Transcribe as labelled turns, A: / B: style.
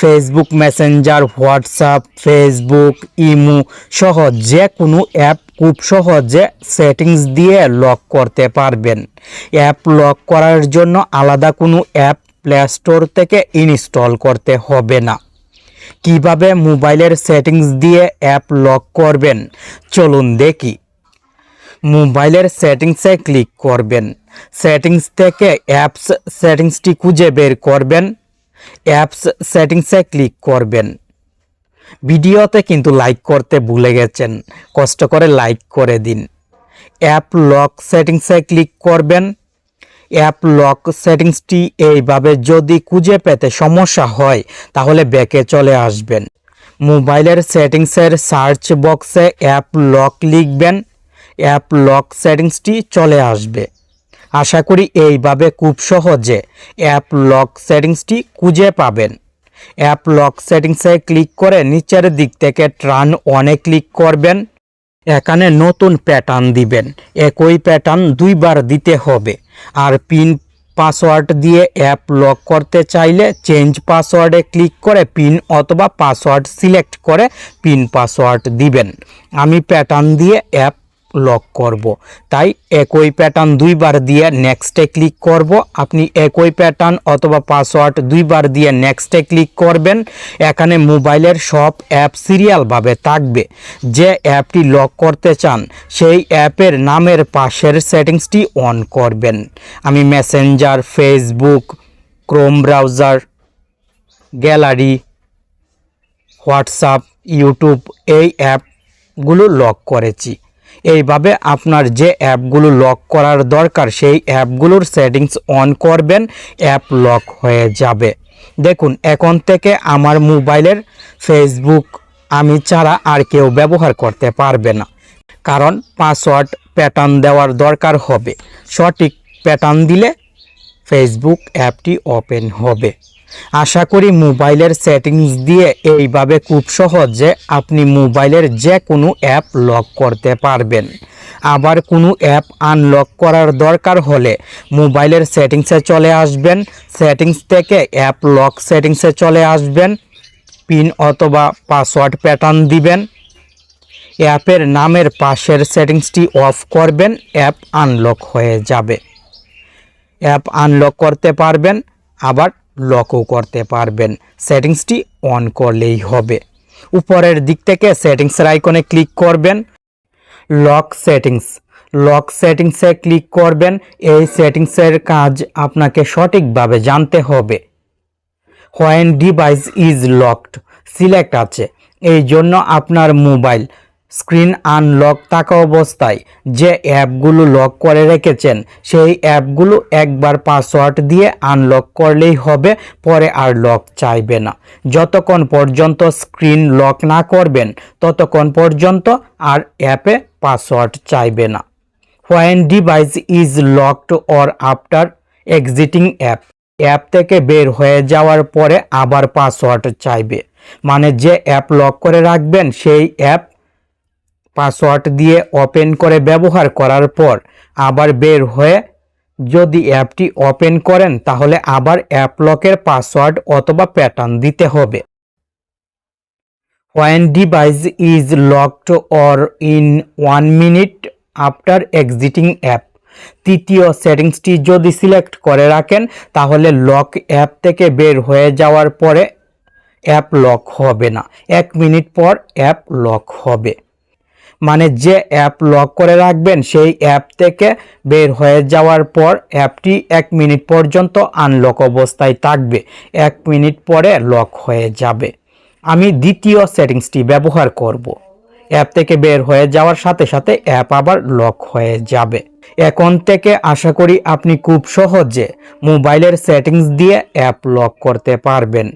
A: Facebook Messenger WhatsApp Facebook imo সহ যে কোনো অ্যাপ খুব সহজে সেটিংস দিয়ে লক করতে পারবেন। অ্যাপ লক করার জন্য আলাদা কোনো অ্যাপ প্লে স্টোর থেকে ইনস্টল করতে হবে না। কীভাবে মোবাইলের সেটিংস দিয়ে অ্যাপ লক করবেন? চলুন দেখি। মোবাইলের সেটিংসে ক্লিক করবেন। সেটিংস থেকে অ্যাপস সেটিংসটি খুঁজে বের করবেন। অ্যাপস সেটিংসে ক্লিক করবেন। ভিডিওতে কিন্তু লাইক করতে ভুলে গেছেন, কষ্ট করে লাইক করে দিন। অ্যাপ লক সেটিংসে ক্লিক করবেন। অ্যাপ লক সেটিংসটি এইভাবে যদি খুঁজে পেতে সমস্যা হয়, তাহলে ব্যাকে চলে আসবেন। মোবাইলের সেটিংসের সার্চ বক্সে অ্যাপ লক লিখবেন। অ্যাপ লক সেটিংসটি চলে আসবে। আশা করি এইভাবে খুব সহজে অ্যাপ লক সেটিংসটি খুঁজে পাবেন। অ্যাপ লক সেটিংসে ক্লিক করে নিচের দিক থেকে ট্রান অনে ক্লিক করবেন। এখানে নতুন প্যাটার্ন দিবেন। একই প্যাটার্ন দুইবার দিতে হবে। আর পিন পাসওয়ার্ড দিয়ে অ্যাপ লক করতে চাইলে চেঞ্জ পাসওয়ার্ডে ক্লিক করে পিন অথবা পাসওয়ার্ড সিলেক্ট করে পিন পাসওয়ার্ড দিবেন। আমি প্যাটার্ন দিয়ে অ্যাপ লক করব। তাই একই প্যাটার্ন দুইবার দিয়ে নেক্সটে ক্লিক করব। আপনি একই প্যাটার্ন অথবা পাসওয়ার্ড দুইবার দিয়ে নেক্সটে ক্লিক করবেন। এখানে মোবাইলের সব অ্যাপ সিরিয়ালভাবে থাকবে। যে অ্যাপটি লক করতে চান, সেই অ্যাপের নামের পাশের সেটিংসটি অন করবেন। আমি Messenger Facebook Chrome browser gallery WhatsApp YouTube এই অ্যাপগুলো লক করেছি। এইভাবে আপনার যে অ্যাপগুলো লক করার দরকার, সেই অ্যাপগুলোর সেটিংস অন করবেন, অ্যাপ লক হয়ে যাবে। দেখুন, এখন থেকে আমার মোবাইলের ফেসবুক আমি ছাড়া আর কেউ ব্যবহার করতে পারবে না। কারণ পাসওয়ার্ড প্যাটার্ন দেওয়ার দরকার হবে। সঠিক প্যাটার্ন দিলে ফেসবুক অ্যাপটি ওপেন হবে। আশা করি মোবাইলের সেটিংস দিয়ে এইভাবে খুব সহজে আপনি মোবাইলের যে কোনো অ্যাপ লক করতে পারবেন। আবার কোনো অ্যাপ আনলক করার দরকার হলে মোবাইলের সেটিংসে চলে আসবেন। সেটিংস থেকে অ্যাপ লক সেটিংসে চলে আসবেন। পিন অথবা পাসওয়ার্ড প্যাটার্ন দিবেন। অ্যাপের নামের পাশের সেটিংসটি অফ করবেন। অ্যাপ আনলক হয়ে যাবে। অ্যাপ আনলক করতে পারবেন। আবার লকও করতে পারবেন। সেটিংসটি অন করলেই হবে। উপরের দিক থেকে সেটিংসের আইকনে ক্লিক করবেন। Lock settings. লক সেটিংসে ক্লিক করবেন। এই সেটিংসের কাজ আপনাকে সঠিকভাবে জানতে হবে। When device is locked. Select আছে। এই জন্য আপনার মোবাইল স্ক্রিন আনলক থাকা অবস্থায় যে অ্যাপগুলো লক করে রেখেছেন, সেই অ্যাপগুলো একবার পাসওয়ার্ড দিয়ে আনলক করলেই হবে, পরে আর লক চাইবে না। যতক্ষণ পর্যন্ত স্ক্রিন লক না করবেন, ততক্ষণ পর্যন্ত আর অ্যাপে পাসওয়ার্ড চাইবে না। When device is locked or after exiting app. App থেকে বের হয়ে যাওয়ার পরে আবার পাসওয়ার্ড চাইবে। মানে যে অ্যাপ লক করে রাখবেন, সেই অ্যাপ পাসওয়ার্ড দিয়ে ওপেন করে ব্যবহার করার পর আবার বের হয়ে যদি অ্যাপটি ওপেন করেন, তাহলে আবার অ্যাপ লকের পাসওয়ার্ড অথবা প্যাটার্ন দিতে হবে। When device is locked or in one minute after exiting app, তৃতীয় সেটিংসটি যদি সিলেক্ট করে রাখেন, তাহলে লক অ্যাপ থেকে বের হয়ে যাওয়ার পরে অ্যাপ লক হবে না। এক মিনিট পর অ্যাপ লক হবে। মানে যে অ্যাপ লক করে রাখবেন, সেই অ্যাপ থেকে বের হয়ে যাওয়ার পর অ্যাপটি এক মিনিট পর্যন্ত আনলক অবস্থায় থাকবে। এক মিনিট পরে লক হয়ে যাবে। আমি দ্বিতীয় সেটিংসটি ব্যবহার করব। অ্যাপ থেকে বের হয়ে যাওয়ার সাথে সাথে অ্যাপ আবার লক হয়ে যাবে। এখন থেকে আশা করি আপনি খুব সহজে মোবাইলের সেটিংস দিয়ে অ্যাপ লক করতে পারবেন।